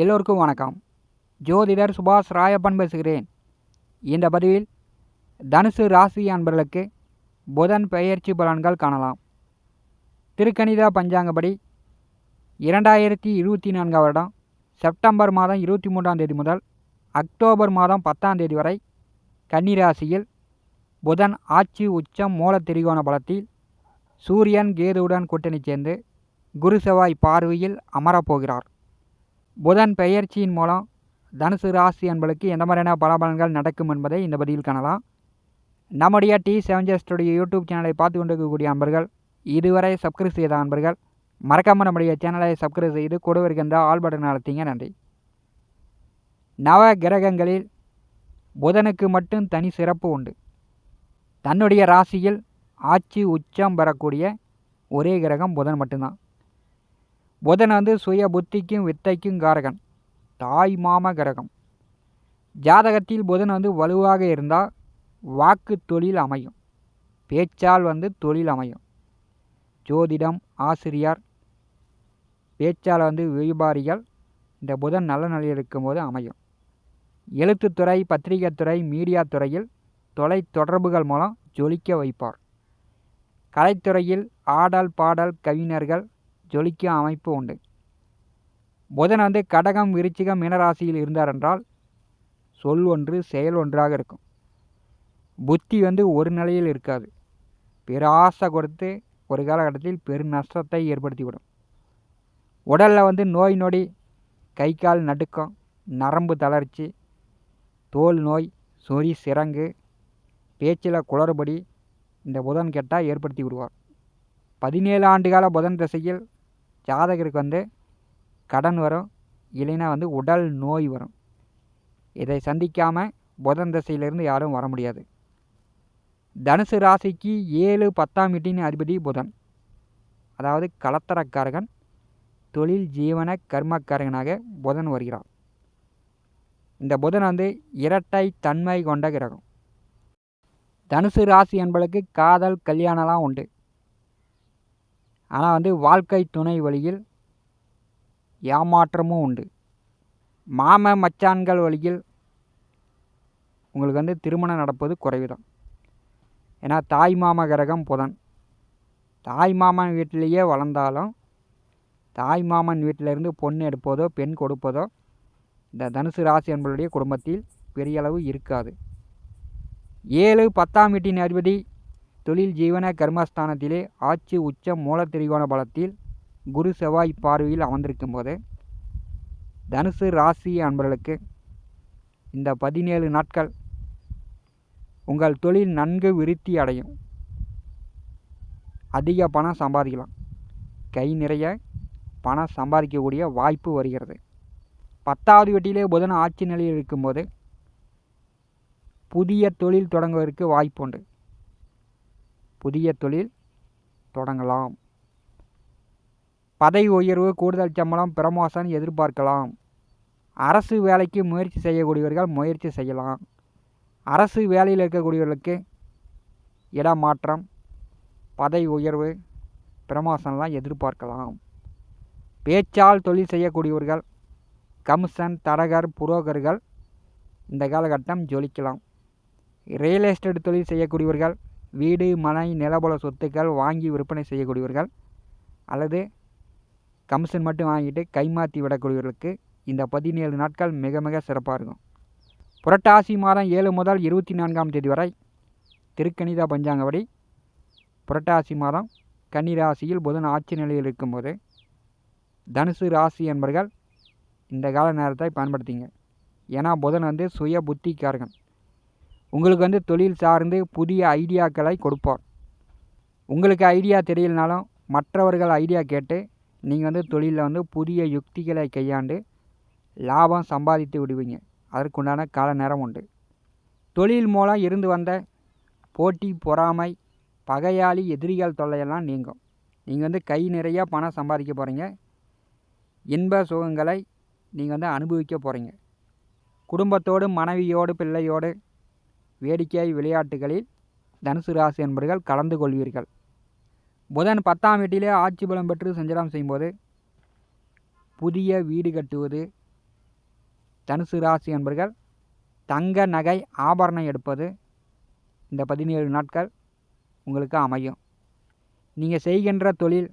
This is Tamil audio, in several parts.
எல்லோருக்கும் வணக்கம். ஜோதிடர் சுபாஷ் ராயப்பன் பேசுகிறேன். இந்த பதிவில் தனுசு ராசி அன்பர்களுக்கு புதன் பெயர்ச்சி பலன்கள் காணலாம். திருக்கணித பஞ்சாங்கப்படி இரண்டாயிரத்தி இருபத்தி நான்காம் வருடம் செப்டம்பர் மாதம் இருபத்தி மூன்றாம் தேதி முதல் அக்டோபர் மாதம் பத்தாம் தேதி வரை கன்னிராசியில் புதன் ஆட்சி உச்சம் மூல திரிகோண பலத்தில் சூரியன் கேதுவுடன் கூட்டணி சேர்ந்து குரு செவ்வாய் பார்வையில் அமரப்போகிறார் புதன் பெயர்ச்சியின் மூலம் தனுசு ராசி என்பளுக்கு எந்த மாதிரியான பலபலன்கள் நடக்கும் என்பதை இந்த பதிவில் காணலாம். நம்முடைய டி செவன்ஜஸ்டுடைய யூடியூப் சேனலை பார்த்து கொண்டிருக்கக்கூடிய அன்பர்கள் இதுவரை சப்ஸ்கிரைப் செய்த அன்பர்கள் மறக்காமல் நம்முடைய சேனலை சப்ஸ்கிரைப் செய்து கூட இருக்கின்ற ஆல் பட்டன் நடத்திங்க நன்றி. நவ கிரகங்களில் புதனுக்கு மட்டும் தனி சிறப்பு உண்டு. தன்னுடைய ராசியில் ஆட்சி உச்சம் பெறக்கூடிய ஒரே கிரகம் புதன் மட்டும்தான். புதன் வந்து சுய புத்திக்கும் வித்தைக்கும் காரகன் தாய் மாம கிரகம். ஜாதகத்தில் புதன் வந்து வலுவாக இருந்தால் வாக்கு தொழில் அமையும் பேச்சால் வந்து தொழில் அமையும். ஜோதிடம் ஆசிரியர் பேச்சால் வந்து வியாபாரிகள் இந்த புதன் நல்ல நிலையில் இருக்கும்போது அமையும். எழுத்துத்துறை பத்திரிகைத்துறை மீடியா துறையில் தொலை தொடர்புகள் மூலம் ஜொலிக்க வைப்பார். கலைத்துறையில் ஆடல் பாடல் கவிஞர்கள் ஜொலிக்கும் அமைப்பு உண்டு. புதன் வந்து கடகம் விருச்சிகம் மீனராசியில் இருந்தார் என்றால் சொல் ஒன்று செயல் ஒன்றாக இருக்கும். புத்தி வந்து ஒரு நிலையில் இருக்காது. பேராசை கொடுத்து ஒரு காலகட்டத்தில் பெரு நஷ்டத்தை ஏற்படுத்திவிடும். உடலில் வந்து நோய் நொடி கை கால் நடுக்கம் நரம்பு தளர்ச்சி தோல் நோய் சொறி சிரங்கு பேச்சில் குளறுபடி இந்த புதன் கெட்டால் ஏற்படுத்தி விடுவார். பதினேழு ஆண்டுகால புதன் திசையில் ஜாதகருக்கு வந்து கடன் வரும் இல்லைன்னா வந்து உடல் நோய் வரும். இதை சந்திக்காமல் புதன் திசையிலிருந்து யாரும் வர முடியாது. தனுசு ராசிக்கு ஏழு பத்தாம் வீட்டின் அதிபதி புதன். அதாவது கலத்தரக்காரகன் தொழில் ஜீவன கர்மக்காரகனாக புதன் வருகிறார். இந்த புதன் வந்து இரட்டை தன்மை கொண்ட கிரகம். தனுசு ராசி என்பதற்கு காதல் கல்யாணம்லாம் உண்டு. ஆனால் வந்து வாழ்க்கை துணை வழியில் ஏமாற்றமும் உண்டு. மாம மச்சான்கள் வழியில் உங்களுக்கு வந்து திருமணம் நடப்பது குறைவுதான். ஏன்னா தாய் மாம கிரகம் புதன். தாய் மாமன் வீட்டிலேயே வளர்ந்தாலும் தாய் மாமன் வீட்டிலிருந்து பொண்ணு எடுப்பதோ பெண் கொடுப்பதோ இந்த தனுசு ராசி என்பவருடைய குடும்பத்தில் பெரிய அளவு இருக்காது. ஏழு பத்தாம் வீட்டின் அதிபதி தொழில் ஜீவன கர்மஸ்தானத்திலே ஆட்சி உச்சம் மூல திரிகோண பலத்தில் குரு செவ்வாய் பார்வையில் அமர்ந்திருக்கும் போது தனுசு ராசி அன்பர்களுக்கு இந்த பதினேழு நாட்கள் உங்கள் தொழில் நன்கு விருத்தி அடையும். அதிக பணம் சம்பாதிக்கலாம். கை நிறைய பணம் சம்பாதிக்கக்கூடிய வாய்ப்பு வருகிறது. பத்தாவது வீட்டிலே புதன் ஆட்சி நிலையில் இருக்கும்போது புதிய தொழில் தொடங்குவதற்கு வாய்ப்புண்டு. புதிய தொழில் தொடங்கலாம். பதவி உயர்வு கூடுதல் சம்பளம் பிரமோஷன் எதிர்பார்க்கலாம். அரசு வேலைக்கு முயற்சி செய்யக்கூடியவர்கள் முயற்சி செய்யலாம். அரசு வேலையில் இருக்கக்கூடியவர்களுக்கு இடமாற்றம் பதவி உயர்வு பிரமோஷன்லாம் எதிர்பார்க்கலாம். பேச்சால் தொழில் செய்யக்கூடியவர்கள் கமிஷன் தரகர் புரோகர்கள் இந்த காலகட்டம் ஜொலிக்கலாம். ரியல் எஸ்டேட் தொழில் செய்யக்கூடியவர்கள் வீடு மனை நிலபல சொத்துக்கள் வாங்கி விற்பனை செய்யக்கூடியவர்கள் அல்லது கமிஷன் மட்டும் வாங்கிட்டு கைமாற்றி விடக்கூடியவர்களுக்கு இந்த பதினேழு நாட்கள் மிக மிக சிறப்பாக இருக்கும். புரட்டாசி மாதம் ஏழு முதல் இருபத்தி நான்காம் தேதி வரை திருக்கணித பஞ்சாங்கப்படி புரட்டாசி மாதம் கன்னிராசியில் புதன் ஆட்சி நிலையில் இருக்கும்போது தனுசு ராசி என்பர்கள் இந்த கால நேரத்தை பயன்படுத்திங்க. ஏன்னா புதன் வந்து சுய புத்திக்காரகன் உங்களுக்கு வந்து தொழில் சார்ந்து புதிய ஐடியாக்களை கொடுப்பார். உங்களுக்கு ஐடியா தெரியலனாலும் மற்றவர்கள் ஐடியா கேட்டு நீங்கள் வந்து தொழிலில் வந்து புதிய யுக்திகளை கையாண்டு லாபம் சம்பாதித்து விடுவீங்க. அதற்குண்டான கால நேரம் உண்டு. தொழில் மூலம் இருந்து வந்த போட்டி பொறாமை பகையாளி எதிரிகள் தொல்லையெல்லாம் நீங்கும். நீங்கள் வந்து கை நிறைய பணம் சம்பாதிக்க போகிறீங்க இன்ப சுகங்களை நீங்கள் வந்து அனுபவிக்க போகிறீங்க குடும்பத்தோடு மனைவியோடு பிள்ளையோடு வேடிக்கை விளையாட்டுகளில் தனுசு ராசி என்பர்கள் கலந்து கொள்வீர்கள். புதன் பத்தாம் வீட்டிலே ஆட்சி பலம் பெற்று சஞ்சாரம் செய்யும்போது புதிய வீடு கட்டுவது தனுசு ராசி என்பர்கள் தங்க நகை ஆபரணம் எடுப்பது இந்த பதினேழு நாட்கள் உங்களுக்கு அமையும். நீங்கள் செய்கின்ற தொழில்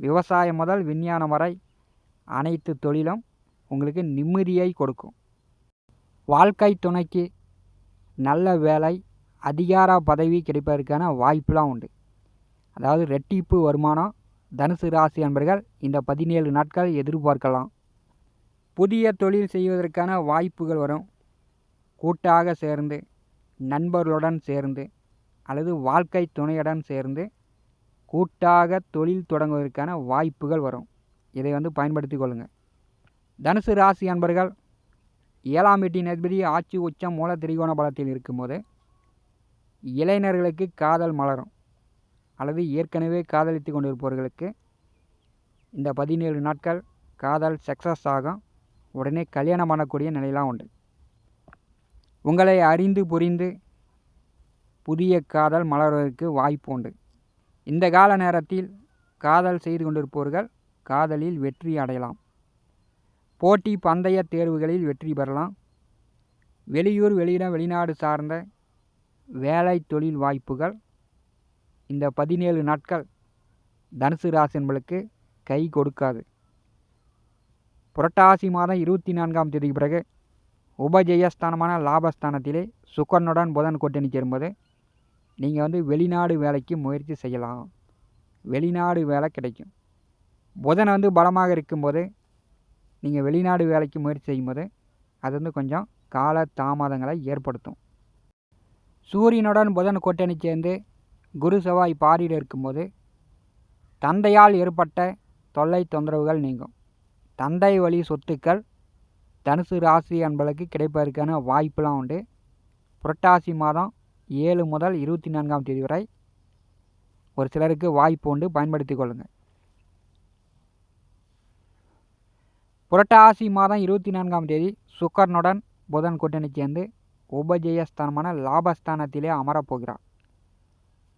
விவசாயம் முதல் விஞ்ஞானம் வரை அனைத்து தொழிலும் உங்களுக்கு நிம்மதியை கொடுக்கும். வாழ்க்கை துணைக்கு நல்ல வேலை அதிகார பதவி கிடைப்பதற்கான வாய்ப்புலாம் உண்டு. அதாவது ரெட்டிப்பு வருமானம் தனுசு ராசி அன்பர்கள் இந்த பதினேழு நாட்கள் எதிர்பார்க்கலாம். புதிய தொழில் செய்வதற்கான வாய்ப்புகள் வரும். கூட்டாக சேர்ந்து நண்பர்களுடன் சேர்ந்து அல்லது வாழ்க்கை துணையுடன் சேர்ந்து கூட்டாக தொழில் தொடங்குவதற்கான வாய்ப்புகள் வரும். இதை வந்து பயன்படுத்தி கொள்ளுங்கள் தனுசு ராசி அன்பர்கள் ஏழாம் வீட்டின் ஆட்சி உச்சம் மூல திரிகோண பலத்தில் இருக்கும்போது இளைஞர்களுக்கு காதல் மலரும். அல்லது ஏற்கனவே காதலித்து கொண்டிருப்பவர்களுக்கு இந்த பதினேழு நாட்கள் காதல் சக்ஸஸ் ஆகும். உடனே கல்யாணம் பண்ணக்கூடிய நிலையெல்லாம் உண்டு. உங்களை அறிந்து புரிந்து புதிய காதல் மலர்வதற்கு வாய்ப்பு உண்டு. இந்த கால நேரத்தில் காதல் செய்து கொண்டிருப்பவர்கள் காதலில் வெற்றி அடையலாம். போட்டி பந்தய தேர்வுகளில் வெற்றி பெறலாம். வெளியூர் வெளியிடம் வெளிநாடு சார்ந்த வேலை தொழில் வாய்ப்புகள். இந்த பதினேழு நாட்கள் தனுசு ராசி என்பளுக்கு கை கொடுக்காது. புரட்டாசி மாதம் இருபத்தி நான்காம் தேதிக்கு பிறகு உபஜெயஸ்தானமான லாபஸ்தானத்திலே சுக்கரனுடன் புதன் கூட்டணி சேரும்போது நீங்கள் வந்து வெளிநாடு வேலைக்கு முயற்சி செய்யலாம். வெளிநாடு வேலை கிடைக்கும். புதன் வந்து பலமாக இருக்கும்போது நீங்கள் வெளிநாடு வேலைக்கு முயற்சி செய்யும்போது அது வந்து கொஞ்சம் கால தாமதங்களை ஏற்படுத்தும். சூரியனுடன் புதன் கூட்டணி சேர்ந்து குரு செவ்வாய் பாரியில் இருக்கும்போது தந்தையால் ஏற்பட்ட தொல்லை தொந்தரவுகள் நீங்கும். தந்தை வழி சொத்துக்கள் தனுசு ராசி என்பதற்கு கிடைப்பதற்கான வாய்ப்புலாம் உண்டு. புரட்டாசி மாதம் ஏழு முதல் இருபத்தி நான்காம் தேதி வரை ஒரு சிலருக்கு வாய்ப்பு உண்டு. பயன்படுத்தி கொள்ளுங்கள் புரட்டாசி மாதம் இருபத்தி நான்காம் தேதி சுக்கரனுடன் புதன் கூட்டணி சேர்ந்து உபஜெயஸ்தானமான லாபஸ்தானத்திலே அமரப்போகிறார்.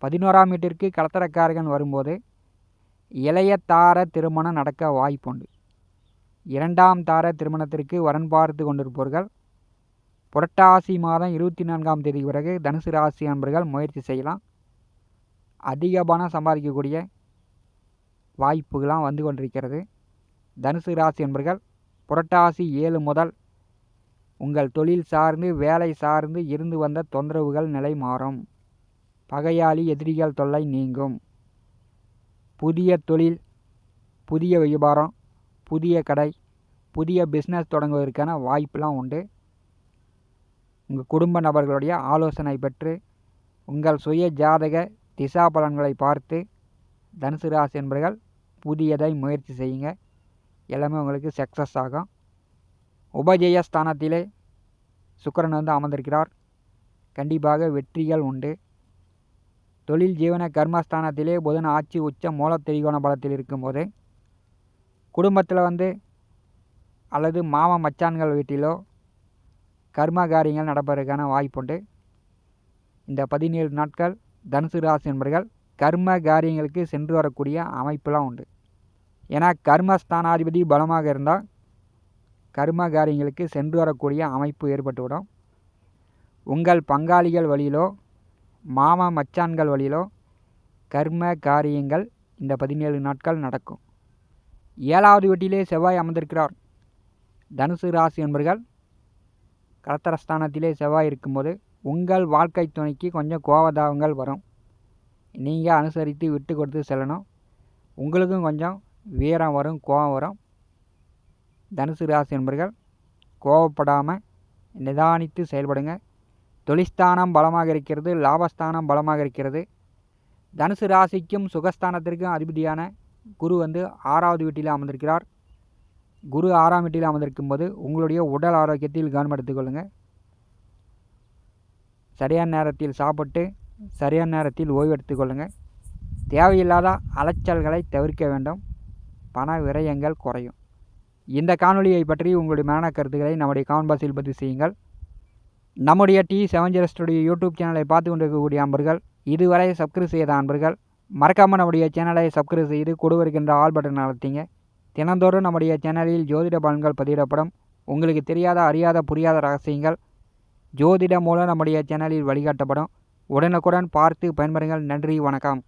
பதினோராம் வீட்டிற்கு கலத்தரக்காரகன் வரும்போது இளைய தார திருமணம் நடக்க வாய்ப்புண்டு. இரண்டாம் தார திருமணத்திற்கு வரன் பார்த்து கொண்டிருப்பவர்கள் புரட்டாசி மாதம் இருபத்தி நான்காம் தேதி பிறகு தனுசு ராசி அன்பர்கள் முயற்சி செய்யலாம். அதிக பணம் சம்பாதிக்கக்கூடிய வாய்ப்புகளாம் வந்து கொண்டிருக்கிறது. தனுசு ராசி என்பர்கள் புரட்டாசி ஏழு முதல் உங்கள் தொழில் சார்ந்து வேலை சார்ந்து இருந்து வந்த தொந்தரவுகள் நிலை மாறும். பகையாளி எதிரிகள் தொல்லை நீங்கும். புதிய தொழில் புதிய வியாபாரம் புதிய கடை புதிய பிஸ்னஸ் தொடங்குவதற்கான வாய்ப்பெலாம் உண்டு. உங்கள் குடும்ப நபர்களுடைய ஆலோசனை பெற்று உங்கள் சுய ஜாதக திசா பலன்களை பார்த்து தனுசு ராசி என்பர்கள் புதியதை முயற்சி செய்யுங்க. எல்லாமே உங்களுக்கு சக்ஸஸ் ஆகும். உபஜெயஸ்தானத்திலே சுக்கரன் வந்து அமர்ந்திருக்கிறார். கண்டிப்பாக வெற்றிகள் உண்டு. தொழில் ஜீவன கர்மஸ்தானத்திலே புதன் ஆட்சி உச்ச மூல திரிகோண பலத்தில் இருக்கும்போது குடும்பத்தில் வந்து அல்லது மாம மச்சான்கள் வீட்டிலோ கர்ம காரியங்கள் நடப்பதற்கான வாய்ப்புண்டு இந்த பதினேழு நாட்கள் தனுசு ராசி என்பர்கள் கர்ம காரியங்களுக்கு சென்று வரக்கூடிய அமைப்பெல்லாம் உண்டு. ஏன்னா கர்மஸ்தானாதிபதி பலமாக இருந்தால் கர்ம காரியங்களுக்கு சென்று வரக்கூடிய அமைப்பு ஏற்பட்டுவிடும். உங்கள் பங்காளிகள் வழியிலோ மாமா மச்சான்கள் வழியிலோ கர்ம காரியங்கள் இந்த பதினேழு நாட்கள் நடக்கும். ஏழாவது வீட்டிலே செவ்வாய் அமர்ந்திருக்கிறார். தனுசு ராசி என்பர்கள் கலத்தரஸ்தானத்திலே செவ்வாய் இருக்கும்போது உங்கள் வாழ்க்கை துணைக்கு கொஞ்சம் கோபதாபங்கள் வரும். நீங்கள் அனுசரித்து விட்டு கொடுத்து செல்லணும். உங்களுக்கும் கொஞ்சம் வீரம் வரும் கோபம் வரும். தனுசு ராசி நண்பர்கள் கோவப்படாமல் நிதானித்து செயல்படுங்க. தொழிஸ்தானம் பலமாக இருக்கிறது லாபஸ்தானம் பலமாக இருக்கிறது. தனுசு ராசிக்கும் சுகஸ்தானத்திற்கும் அதிபதியான குரு வந்து ஆறாவது வீட்டில் அமர்ந்திருக்கிறார். குரு ஆறாம் வீட்டில் அமர்ந்திருக்கும் போது உங்களுடைய உடல் ஆரோக்கியத்தில் கவனம் எடுத்துக்கொள்ளுங்கள் சரியான நேரத்தில் சாப்பிட்டு சரியான நேரத்தில் ஓய்வு எடுத்துக்கொள்ளுங்கள் தேவையில்லாத அலைச்சல்களை தவிர்க்க வேண்டும். பண விரயங்கள் குறையும். இந்த காணொலியை பற்றி உங்களுடைய மேலான கருத்துக்களை நம்முடைய காமெண்ட் பாக்ஸில் பதிவு செய்யுங்கள். நம்முடைய T seven zero studio YouTube சேனலை பார்த்து கொண்டிருக்கக்கூடிய அன்பர்கள் இதுவரை சப்ஸ்கிரைப் செய்த அன்பர்கள் மறக்காமல் நம்முடைய சேனலை சப்ஸ்கிரைப் செய்து கொடுவருக்கின்ற ஆல் பட்டன் அழுத்திங்க. தினந்தோறும் நம்முடைய சேனலில் ஜோதிட பலன்கள் பதிவிடப்படும். உங்களுக்கு தெரியாத அறியாத புரியாத ரகசியங்கள் ஜோதிடம் மூலம் நம்முடைய சேனலில் வழிகாட்டப்படும். உடனுக்குடன் பார்த்து பயன்பெறுங்கள். நன்றி வணக்கம்.